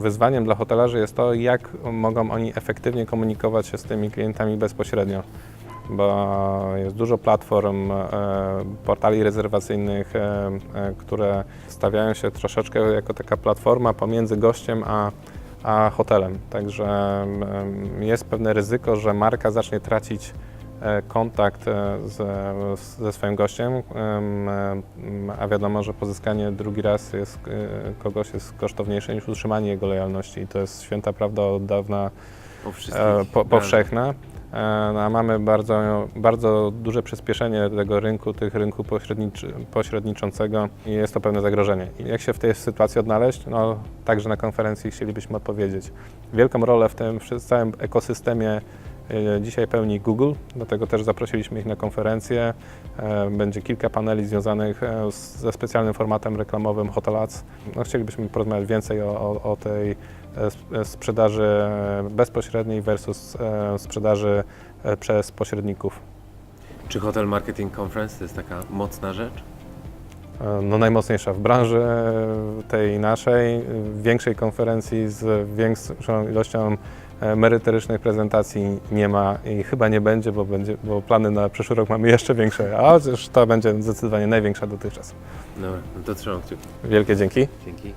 wyzwaniem dla hotelarzy jest to, jak mogą oni efektywnie komunikować się z tymi klientami bezpośrednio. Bo jest dużo platform, e, portali rezerwacyjnych, e, e, które stawiają się troszeczkę jako taka platforma pomiędzy gościem a, a hotelem. Także em, jest pewne ryzyko, że marka zacznie tracić kontakt e, ze, ze swoim gościem, em, em, a wiadomo, że pozyskanie drugi raz jest, e, kogoś jest kosztowniejsze niż utrzymanie jego lojalności i to jest święta prawda od dawna Po wszystkich e, po, branżach. powszechne. E, no, a mamy bardzo, bardzo duże przyspieszenie tego rynku, tych rynku pośredniczy, pośredniczącego i jest to pewne zagrożenie. Jak się w tej sytuacji odnaleźć? No, także na konferencji chcielibyśmy odpowiedzieć. Wielką rolę w tym w całym ekosystemie e, dzisiaj pełni Google, dlatego też zaprosiliśmy ich na konferencję. E, Będzie kilka paneli związanych e, ze specjalnym formatem reklamowym Hotel Ads. No, chcielibyśmy porozmawiać więcej o, o, o tej e, sp- e, sprzedaży e, bezpośredniej versus e, sprzedaży e, przez pośredników. Czy Hotel Marketing Conference to jest taka mocna rzecz? No, najmocniejsza w branży e, tej naszej, większej konferencji z większą ilością e, merytorycznych prezentacji nie ma i chyba nie będzie, bo, będzie, bo plany na przyszły rok mamy jeszcze większe, a chociaż to będzie zdecydowanie największa dotychczas. Dobra, no to trzymam kciuki. Wielkie dzięki. Dzięki.